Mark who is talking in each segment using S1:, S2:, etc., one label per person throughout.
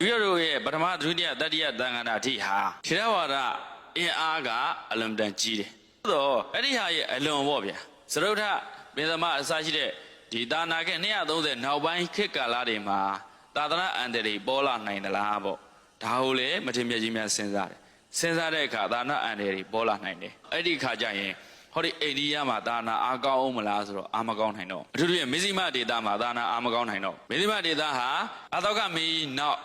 S1: ဒီတို့ရဲ့ပထမဒုတိယတတိယသံဃာနာတိဟာထေရဝါဒအင်အားကအလွန်တန်ကြီးတယ်သို့တော့အဲ့ဒီဟာရဲ့အလွန်ပေါ့ဗျာသရုတ်ထပင်သမအစရှိတဲ့ဒီတာနာက230နောက်ပိုင်းခေတ်ကာလတွေမှာသာသနာအန္တရာယ်ပေါ်လာနိုင်သလားပေါ့ဒါကိုလေမထင်မြတ်ကြီးများစဉ်းစားတယ်စဉ်းစားတဲ့အခါသာသနာအန္တရာယ်ပေါ်လာနိုင်တယ်အဲ့ဒီအခါကျရင်ဟောဒီအိန္ဒိယမှာသာနာအားကောင်းအောင်မလားဆိုတော့အာမကောင်းနိုင်တော့အထူးသဖြင့်မဇ္ဈိမဒေတာမှာသာနာအာမကောင်းနိုင်တော့မဇ္ဈိမဒေတာဟာအသောကမီနောက်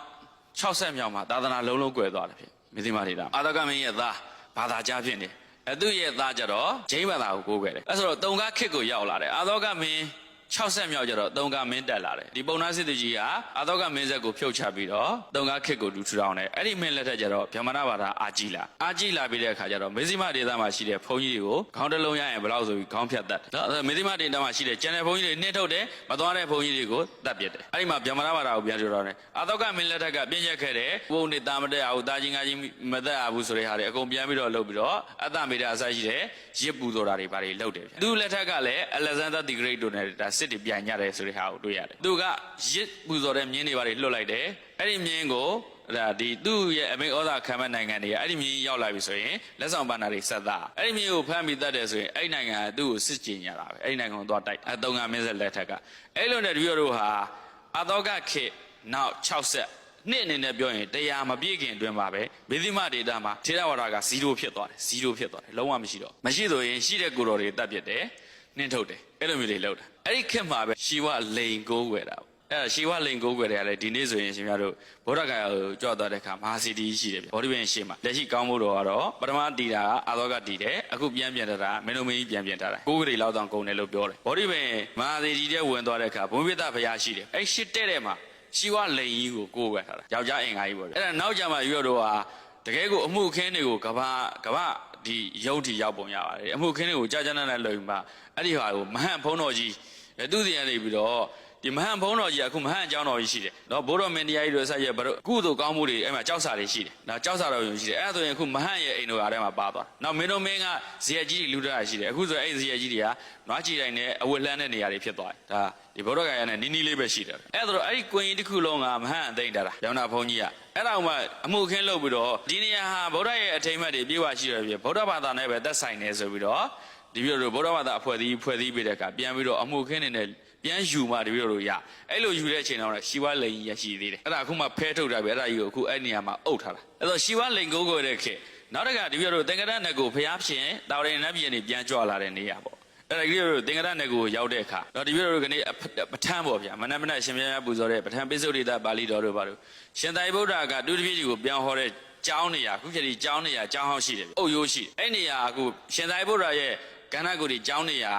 S1: 60မြောက်မှာသာသနာလုံးလုံးကွယ်သွားတယ်ဖြစ်မဇ္ဈိမဒေတာအာသောကမင်းရဲ့သားဘာသာကြားဖြစ်နေအဲသူ့ရဲ့သားကြတော့ဂျိမ်းဘာသာကိုကိုးကွယ်တယ်အဲဆိုတော့တုံကားခစ်ကိုရောက်လာတယ်အာသောကမင်း 60မြောက်ကျတော့တုံကမင်းတက်လာတယ်ဒီပုံနာစစ်သူကြီးကအသောကမင်းဆက်ကိုဖြုတ်ချပြီးတော့တုံကခစ်ကိုလူထူထောင်တယ်အဲ့ဒီမင်းလက်ထက်ကျတော့ဗြဟ္မဏဘာသာအာကြီးလာအာကြီးလာပြီးတဲ့အခါကျတော့မေဇိမဒေသမှာရှိတဲ့ဘုန်းကြီးတွေကိုခေါင်းတစ်လုံးရရင်ဘယ်လောက်ဆိုပြီးခေါင်းဖြတ်တတ်တယ်နော်မေဇိမဒေသမှာရှိတဲ့ကျန်တဲ့ဘုန်းကြီးတွေနှိမ့်ထုတ်တယ်မသွားတဲ့ဘုန်းကြီးတွေကိုတတ်ပြစ်တယ်အဲ့ဒီမှာဗြဟ္မဏဘာသာကိုပြန်ပြောတော့တယ်အာသောကမင်းလက်ထက်ကပြင်းရက်ခဲ့တယ်ဘုန်းနေတာမတက်အောင်တာကြီးငါကြီးမတက်အောင်ဘူးဆိုတဲ့ဟာတွေအကုန်ပြန်ပြီးတော့လုပ်ပြီးတော့အတ္တမေတ္တာအစရှိတဲ့ရစ်ပူဆိုတာတွေဘာတွေလုပ်တယ်ဗျသူလက်ထက်ကလည်း Alexander the Great တို့နဲ့ဒါစစ်တွေပြန်ညတယ်ဆိုတဲ့ဟာကိုတွေ့ရတယ်သူကရစ်ပူဇော်တဲ့မြင်းတွေဘာတွေလွတ်လိုက်တယ်အဲ့ဒီမြင်းကိုဒါဒီသူ့ရဲ့အမေဩဇာခံမဲ့နိုင်ငံတွေကအဲ့ဒီမြင်းရောက်လာပြီဆိုရင်လက်ဆောင်ပန်းနာတွေဆက်သားအဲ့ဒီမြင်းကိုဖမ်းပြီးတတ်တယ်ဆိုရင်အဲ့ဒီနိုင်ငံကသူ့ကိုစစ်ကြင်ရတာပဲအဲ့ဒီနိုင်ငံကိုသွားတိုက်အတုံးကမင်းဆက်လက်ထက်ကအဲ့လိုနဲ့တပြို့တို့ဟာအသောကခေနောက်60နှစ်အနေနဲ့ပြောရင်တရားမပြည့်ခင်အတွင်းပါပဲမေသီမဒေတာမှာထေရဝါဒက0ဖြစ်သွားတယ်0ဖြစ်သွားတယ်လုံးဝမရှိတော့မရှိဆိုရင်ရှိတဲ့ကိုယ်တော်တွေတတ်ပြစ်တယ်နှင်းထုတ်တယ်အဲ့လိုမျိုးတွေလုပ်တာ အဲ့ဒီခေတ်မှာပဲရှီဝလိန်ကိုးွယ်တာပေါ့အဲ့ဒါရှီဝလိန်ကိုးွယ်တယ်ကလည်းဒီနေ့ဆိုရင်ရှင်များတို့ဗောဓဂါကိုကြွသွားတဲ့အခါမဟာစီတီရှိတယ်ဗျဘောဓိပင်ရှေ့မှာလက်ရှိကောင်းမှုတော်ကတော့ပထမတီတာကအာသောကတီတယ်အခုပြန်ပြန်တာမင်းတို့မင်းကြီးပြန်ပြန်တာကိုးကလေးလောက်တောင်ကုန်တယ်လို့ပြောတယ်ဘောဓိပင်မဟာစီတီတဲ့ဝင်သွားတဲ့အခါဘုံပိတဘုရားရှိတယ်အဲ့ရှစ်တဲ့တဲ့မှာရှီဝလိန်ကြီးကိုကိုးွယ်ထားတာယောက်ျားအင်္ဂါကြီးပေါ့ဗျအဲ့ဒါနောက်ကြမှာရွတ်တော့ဟာတကယ်ကိုအမှုခင်းတွေကိုကဘာကဘာဒီရုပ်ထီရောက်ပုံရပါတယ်အမှုခင်းတွေကိုကြာကြာနာနာလုံမှာအဲ့ဒီဟာကိုမဟန့်ဖုံးတော်ကြီး အဲသူစီရနေပြီးတော့ ဒီမဟန့်ဖုံးတော်ကြီးကအခုမဟန့်အကြောင်းတော်ကြီးရှိတယ်နော်ဘိုးတော်မင်းတရားကြီးတို့ဆက်ရဲ့ဘတို့ကုသိုလ်ကောင်းမှုတွေအဲ့မှာကြောက်စာတွေရှိတယ်နော်ကြောက်စာတော်ယုံရှိတယ်အဲ့ဒါဆိုရင်အခုမဟန့်ရဲ့အိမ်တော်အားထဲမှာပါသွားနော်မင်းတို့မင်းကဇေယျကြီးတွေလူတာရှိတယ်အခုဆိုအဲ့ဇေယျကြီးတွေကနွားကြည့်တိုင်းနဲ့အဝတ်လှမ်းတဲ့နေရာတွေဖြစ်သွားတယ်ဒါဒီဘုရားကရနဲ့နီးနီးလေးပဲရှိတယ်အဲ့ဒါတော့အဲ့ဒီကွင်ကြီးတစ်ခုလုံးကမဟန့်အသိမ့်တာရောင်နာဘုန်းကြီးကအဲ့ဒါမှအမှုခင်းလုပ်ပြီးတော့ဒီနေရာဟာဗုဒ္ဓရဲ့အထိမ့်မှတ်တွေပြေဝရှိရပြီဗုဒ္ဓဘာသာနဲ့ပဲသက်ဆိုင်နေဆိုပြီးတော့ဒီပြီးတော့ဗုဒ္ဓဘာသာအဖွဲ့အစည်းဖွဲ့စည်းပေးတဲ့အခါပြန်ပြီးတော့အမှုခင်းနေနဲ့ ပြန်ယူမှတပည့်တော်တို့ရအဲ့လိုယူတဲ့အချိန်တော့ရှီဝလိန်ကြီးရရှိသေးတယ်အဲ့ဒါအခုမှဖဲထုတ်တာပဲအဲ့ဒါကြီးကိုအခုအဲ့နေရာမှာအုပ်ထားတာအဲ့တော့ရှီဝလိန်ကိုကိုတဲ့ခေတ်နောက်တစ်ခါတပည့်တော်တို့သင်္ကရနတ်ကိုဖျားဖြင်တာဝရဏပြည်နေပြန်ကြွလာတဲ့နေရာပေါ့အဲ့ဒါကြီးတို့သင်္ကရနယ်ကိုရောက်တဲ့အခါတော့ဒီပြတို့ကနေပဋ္ဌာန်းပေါ့ဗျာမနက်မနက်ရှင်ပြန်ပူဇော်တဲ့ပဋ္ဌာန်းပိစုဒိတာပါဠိတော်တို့ဘာလို့ရှင်သာရိပုတ္တရာကတူတပြည့်ကြီးကိုပြောင်းဟောတဲ့ကျောင်းနေရာခုချက်ဒီကျောင်းနေရာကျောင်းဟောင်းရှိတယ်ဗျအုတ်ရိုးရှိအဲ့နေရာအခုရှင်သာရိပုတ္တရာရဲ့ကန္နကုတိကျောင်းနေရာ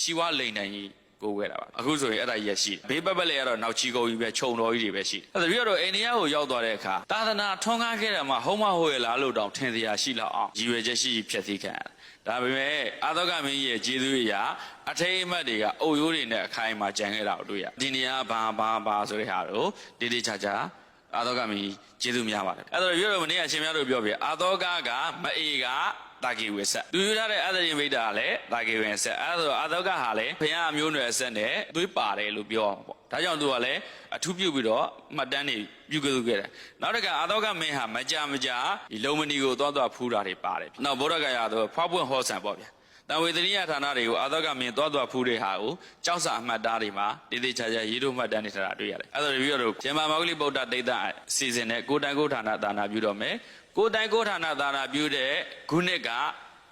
S1: ရှီဝလိန်တိုင်ကြီး ကိုဝဲတာပါအခုဆိုရင်အဲ့ဒါကြီးရရှိဘေးပတ်ပတ်လည်းကတော့နောက်ချီကုန်ကြီးပဲခြုံတော်ကြီးတွေပဲရှိတယ်အဲ့ဒါပြီးတော့အိန္ဒိယကိုရောက်သွားတဲ့အခါသာသနာထွန်းကားခဲ့တယ်မှာဟုတ်မဟုတ်ရဲ့လားလို့တောင်ထင်စရာရှိလောက်အောင်ရည်ရွယ်ချက်ရှိဖြည့်ဆည်းခံရတယ်ဒါပေမဲ့အာသောကမင်းကြီးရဲ့ခြေသွေးရာအထိတ်အမှတ်တွေကအုတ်ရိုးတွေနဲ့အခိုင်အမာကြံခဲ့တာကိုတွေ့ရဒီနေရာဘာဘာဘာဆိုတဲ့ဟာတို့တိတိကျကျအာသောကမင်းကြီးခြေသွေးများပါတယ်အဲ့တော့ရွေးတော့မနေ့ကရှင်များတို့ပြောပြအာသောကကမအေက တာဂေဝေဆက်သူယူထားတဲ့အသရိမိတ်တာကလည်းတာဂေဝေဆက်အဲဒါဆိုအာသောကဟာလည်းဘုရားအမျိုးနွယ်ဆက်နဲ့သွေးပါတယ်လို့ပြောအောင်ပေါ့ဒါကြောင့်သူကလည်းအထူးပြုပြီးတော့မှတ်တမ်းတွေပြုကြုခဲ့တယ်နောက်တစ်ခါအာသောကမင်းဟာမကြမကြဒီလုံမဏီကိုသွားသွားဖူးတာတွေပါတယ်နောက်ဗုဒ္ဓဂယာဆိုဖွားပွင့်ဟောဆန်ပေါ့ဗျာ တံဝေတရိယဌာနတွေကိုအာသောကမင်းသွားသွားဖူးတဲ့ဟာကိုကြောက်စာအမှတ်သားတွေမှာတည်တည်ချာချာရေးတို့မှတ်တမ်းနေထားတာတွေ့ရတယ်အဲဒါပြီးတော့ကျင်မာမောဂလိဗုဒ္ဓတိတ်တအစီအစဉ်နဲ့ကိုတန်ကိုဌာနသာနာပြုတော့မယ်ကိုတိုင်ကိုဌာနသာနာပြုတဲ့ခုနှစ်က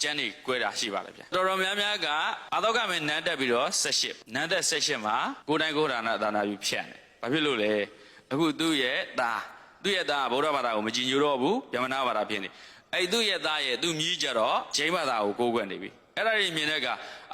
S1: ကျန်းနေကွဲတာရှိပါလေဗျာတော်တော်များများကအသောကမင်းနန်းတက်ပြီးတော့78နန်းတက်78မှာကိုတိုင်ကိုဌာနသာနာပြုဖြတ်တယ်ဘာဖြစ်လို့လဲအခုသူ့ရဲ့သားသူ့ရဲ့သားကဗုဒ္ဓဘာသာကိုမကြည်ညိုတော့ဘူးဗျမနာဘာသာဖြစ်နေအဲ့သူ့ရဲ့သားရဲ့သူ့မြည်ကြတော့ဂျိမ်းဘာသာကိုကိုးကွယ်နေပြီ အဲ့ဒါကြီးမြင်တဲ့က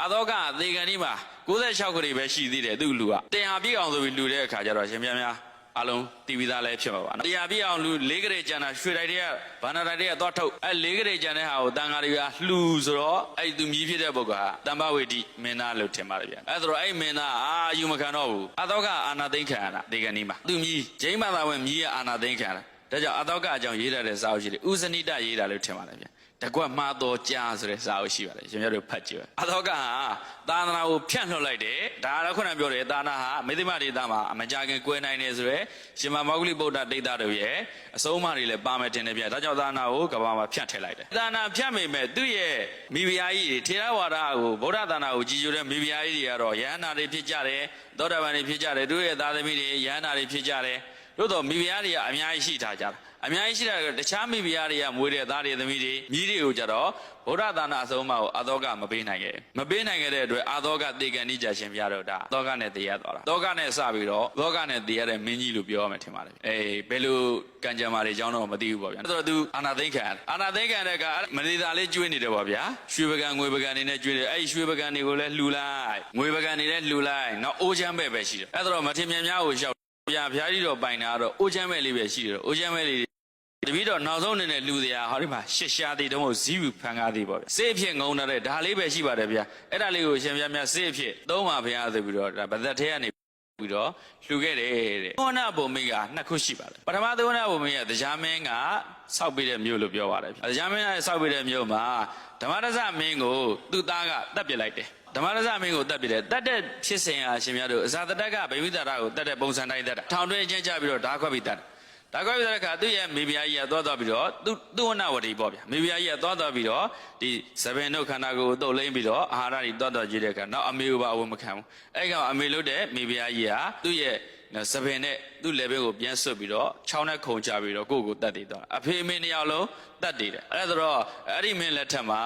S1: အသောကသေကန်ဒီမှာ96ခရီပဲရှိသေးတယ်သူ့လူကတင်ဟာပြည့်အောင်ဆိုပြီးလူတဲ့အခါကျတော့ရှင်များများအလုံးတီဗီသားလည်းဖြစ်မှာပါနော်တရားပြည့်အောင်လူ၄ကလေးကျန်တာရွှေတိုက်တွေကဘာနာတိုက်တွေကသွားထုတ်အဲ၄ကလေးကျန်တဲ့ဟာကိုတန်ဃာတွေကလှူဆိုတော့အဲ့သူမြည်ဖြစ်တဲ့ပုဂ္ဂိုလ်ဟာတမ္ပဝေတိမင်းသားလို့ထင်ပါတယ်ဗျအဲ့ဒါတော့အဲ့မင်းသားအာယူမခံတော့ဘူးအသောကအာနာသိမ့်ခံရတာဒီကနေ့မှာသူမြည်ဂျိမ်းမသာဝင်မြည်ရအာနာသိမ့်ခံရတာဒါကြောင့်အသောကအကြောင်းရေးထားတဲ့စာအုပ်ရှိတယ်ဥဇနိတရေးတာလို့ထင်ပါတယ်ဗျ တကွက်မှားတော်ကြားဆိုတဲ့စာအုပ်ရှိပါတယ်ရှင်များတို့ဖတ်ကြည့်ပါအသောကဟာသာသနာကိုဖြန့်လွှတ်လိုက်တယ်ဒါကတော့ခုနပြောတယ်သာသနာဟာမေသိမဒေတာမှာအမကြခင်ကွဲနိုင်တယ်ဆိုရယ်ရှင်မမောဂလိဗုဒ္ဓဒိဋ္ဌတို့ရဲ့အဆုံးအမတွေလည်းပါမယ်တင်တယ်ဗျဒါကြောင့်သာသနာကိုကဘာမှာဖြန့်ထည့်လိုက်တယ်သာသနာဖြန့်မိမဲ့သူ့ရဲ့မိဖုရားကြီးတွေထေရဝါဒကိုဗုဒ္ဓသာသနာကိုကြည်ညိုတဲ့မိဖုရားကြီးတွေကတော့ယဟန္တာတွေဖြစ်ကြတယ်သောတာပန်တွေဖြစ်ကြတယ်သူရဲ့သားသမီးတွေယဟန္တာတွေဖြစ်ကြတယ်တို့တော့မိဖုရားတွေကအများကြီးရှိထားကြတာ အများကြီးရှိတာကတခြားမိဖုရားတွေကမွေးတဲ့သားတွေသမီးတွေမြည်တွေကိုကြတော့ဗုဒ္ဓသာနာအဆုံးအမကိုအာသောကမပေးနိုင်ခဲ့မပေးနိုင်ခဲ့တဲ့အတွက်အာသောကတေကန်နိကြရှင်ပြတော့ဒါသောကနဲ့တေရသွားတာသောကနဲ့စပြီးတော့သောကနဲ့တေရတဲ့မင်းကြီးလို့ပြောရမယ်ထင်ပါတယ်အေးဘယ်လိုကံကြမ္မာတွေအကြောင်းတော့မသိဘူးပေါ့ဗျာအဲ့တော့သူအာနာသိခံရတယ်အာနာသိခံတဲ့ကမနေသာလေးကျွေးနေတယ်ပေါ့ဗျာရွှေပကံငွေပကံနေနဲ့ကျွေးတယ်အဲ့ဒီရွှေပကံတွေကိုလည်းလှူလိုက်ငွေပကံတွေလည်းလှူလိုက်နောက်အိုးချမ်းပဲ့ပဲရှိတယ်အဲ့တော့မထင်မြင်များကိုရှောက်ဗျာဖျားကြီးတော့ပိုင်တာကတော့အိုးချမ်းပဲ့လေးပဲရှိတယ်အိုးချမ်းပဲ့လေး တပည့်တော်နောက်ဆုံးအနေနဲ့လူတရားဟောဒီမှာရှစ်ရှားသေးတုံးကိုဇီးဘူးဖန်ကားသေးပေါ့ဗျစေအဖြစ်ငုံတဲ့ဒါလေးပဲရှိပါတယ်ဗျာအဲ့ဒါလေးကိုရှင်ဗျာမြတ်စေအဖြစ်သုံးပါဗျာဆိုပြီးတော့ဒါဗသက်ထဲကနေပြီးတော့လှူခဲ့တယ်တဲ့သောနာဘုံမိကနှစ်ခုရှိပါတယ်ပထမသောနာဘုံမိကတရားမင်းကစောက်ပြီးတဲ့မြို့လို့ပြောပါတယ်တရားမင်းကစောက်ပြီးတဲ့မြို့မှာဓမ္မရဇမင်းကိုသူ့သားကတတ်ပစ်လိုက်တယ်ဓမ္မရဇမင်းကိုတတ်ပြတယ်တတ်တဲ့ဖြစ်စဉ်ဟာရှင်များတို့အဇာတတက်ကဗိဝိသရာကိုတတ်တဲ့ပုံစံတိုင်းတတ်တာထောင်တွင်းချင်းချပြီးတော့ဓာခွက်ပြီးတတ်တယ် ဒါကွဲပြီးတဲ့အခါသူ့ရဲ့မိဖုရားကြီးကသွားသွားပြီးတော့သူသူဝနဝတီပေါ့ဗျာမိဖုရားကြီးကသွားသွားပြီးတော့ဒီသဘင်တို့ခန္ဓာကိုယ်ကိုတုတ်လိမ့်ပြီးတော့အာဟာရတွေသွားသွားကြည့်တဲ့အခါနောက်အမေကိုပါအဝမခံဘူးအဲ့ကောင်အမေလို့တဲ့မိဖုရားကြီးကသူ့ရဲ့သဘင်နဲ့သူ့ level ကိုပြန်ဆွတ်ပြီးတော့ချောင်းနဲ့ခုံချပြီးတော့ကိုယ့်ကိုတတ်တည်သွားအဖေအမေနှစ်ယောက်လုံးတတ်တည်တယ်အဲ့ဒါဆိုတော့အဲ့ဒီမင်းလက်ထက်မှာ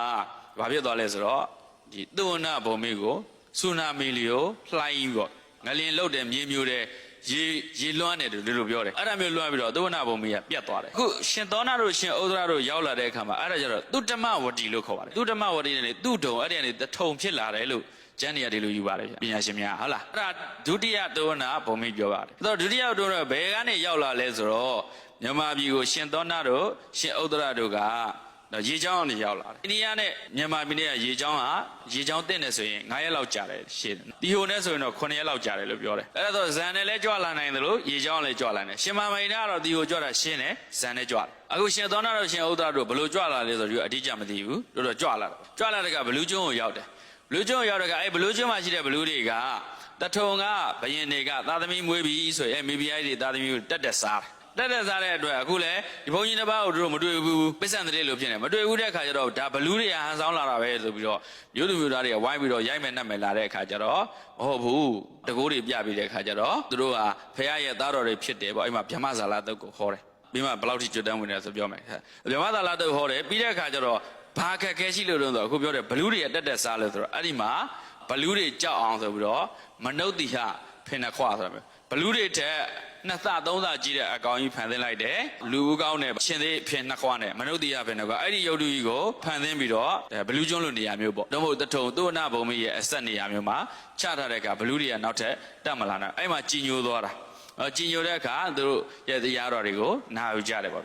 S1: ဘာဖြစ်သွားလဲဆိုတော့ဒီသူဝနဘုံမိကိုဆူနာမီလီကိုလှိုင်းပြီးပေါ့ငလင်လုတ်တယ်မြေမျိုးတယ် ရေရေလွှမ်းတယ်လို့လို့ပြောတယ်အဲ့ဒါမျိုးလွှမ်းပြီးတော့သုဝနာဘုံမီးကပြတ်သွားတယ်အခုရှင်သောနာတို့ရှင်ဩဒရာတို့ရောက်လာတဲ့အခါမှာအဲ့ဒါကျတော့သူတမဝတီလို့ခေါ်ပါတယ်သူတမဝတီနဲ့လေသူ့တုံအဲ့ဒီကနေတထုံဖြစ်လာတယ်လို့ကျမ်းနေရဒီလိုယူပါတယ်ဗျပညာရှင်များဟုတ်လားအဲ့ဒါဒုတိယသုဝနာဘုံမီးပြောပါတယ်အဲ့တော့ဒုတိယသုဝနာဘယ်ကနေရောက်လာလဲဆိုတော့မြန်မာပြည်ကိုရှင်သောနာတို့ရှင်ဩဒရာတို့ကတော့ ရေချောင်းကနေရောက်လာတယ်အိန္ဒိယနဲ့မြန်မာပြည်နဲ့ကရေချောင်းဟာရေချောင်းတင့်တယ်ဆိုရင်9ရက်လောက်ကြာတယ်ရှင်းတယ်ဒီဟိုနဲ့ဆိုရင်တော့9ရက်လောက်ကြာတယ်လို့ပြောတယ်အဲ့ဒါဆိုဇန်နဲ့လည်းကြွလာနိုင်တယ်လို့ရေချောင်းလည်းကြွလာနိုင်တယ်ရှင်မမိန်ကတော့ဒီဟိုကြွတာရှင်းတယ်ဇန်နဲ့ကြွတယ်အခုရှင်သောနာတို့ရှင်ဥဒ္ဒတို့ဘလို့ကြွလာလဲဆိုတော့အတိအကျမသိဘူးတို့တော့ကြွလာတယ်ကြွလာတဲ့ကဘလူးကျွန်းကိုရောက်တယ်ဘလူးကျွန်းကိုရောက်တဲ့ကအဲ့ဘလူးကျွန်းမှာရှိတဲ့ဘလူးတွေကတထုံကဘယင်တွေကသာသမီမွေးပြီးဆိုရင်မိဖုရားကြီးတွေသာသမီကိုတက်တက်စားတယ် တက်တက်စားတဲ့အတွက်အခုလည်းဒီဘုန်းကြီးတစ်ပါးကိုတို့မတွေ့ဘူးပစ္စံတဲ့လို့ဖြစ်နေမတွေ့ဘူးတဲ့ခါကျတော့ဒါဘလူးတွေကဟန်ဆောင်လာတာပဲဆိုပြီးတော့မြို့သူမြို့သားတွေကဝိုင်းပြီးတော့ရိုက်မယ်နှက်မယ်လာတဲ့ခါကျတော့မဟုတ်ဘူးတကိုးတွေပြပြီးတဲ့ခါကျတော့သူတို့ကဖះရဲ့သားတော်တွေဖြစ်တယ်ပေါ့အဲ့မှာဗြဟ္မဇာလာတုတ်ကိုခေါ်တယ်ပြီးမှဘယ်လောက်ထိကျွတ်တန်းဝင်တယ်ဆိုပြောမယ်ဗြဟ္မဇာလာတုတ်ခေါ်တယ်ပြီးတဲ့ခါကျတော့ဘာခက်ခဲရှိလို့တော့ဆိုအခုပြောတယ်ဘလူးတွေကတက်တက်စားလို့ဆိုတော့အဲ့ဒီမှာဘလူးတွေကြောက်အောင်ဆိုပြီးတော့မနုဿတိဟဖင်နှခွဆိုတာပဲ ဘလူးတွေထက်နှစ်သသုံးသကြီးတဲ့အကောင်ကြီးဖန်သင်းလိုက်တယ်လူဦးကောင်းနဲ့ရှင်သေးဖင်နှစ်ခွားနဲ့မနုဿတိဟဖင်နှစ်ခွားအဲ့ဒီရုပ်တုကြီးကိုဖန်သင်းပြီးတော့ဘလူးကျွန်းလိုနေရာမျိုးပေါ့တော့မဟုတ်တထုံသုဝနာဘုံမီရဲ့အဆက်နေရာမျိုးမှာချထားတဲ့ကဘလူးတွေကနောက်ထပ်တက်မလာနိုင်အဲ့မှာကြီးညိုသွားတာအော်ကြည်ညိုတဲ့အခါသူတို့ရဲ့တရားတော်တွေကိုနာယူကြတယ်ပေါ့ဗျ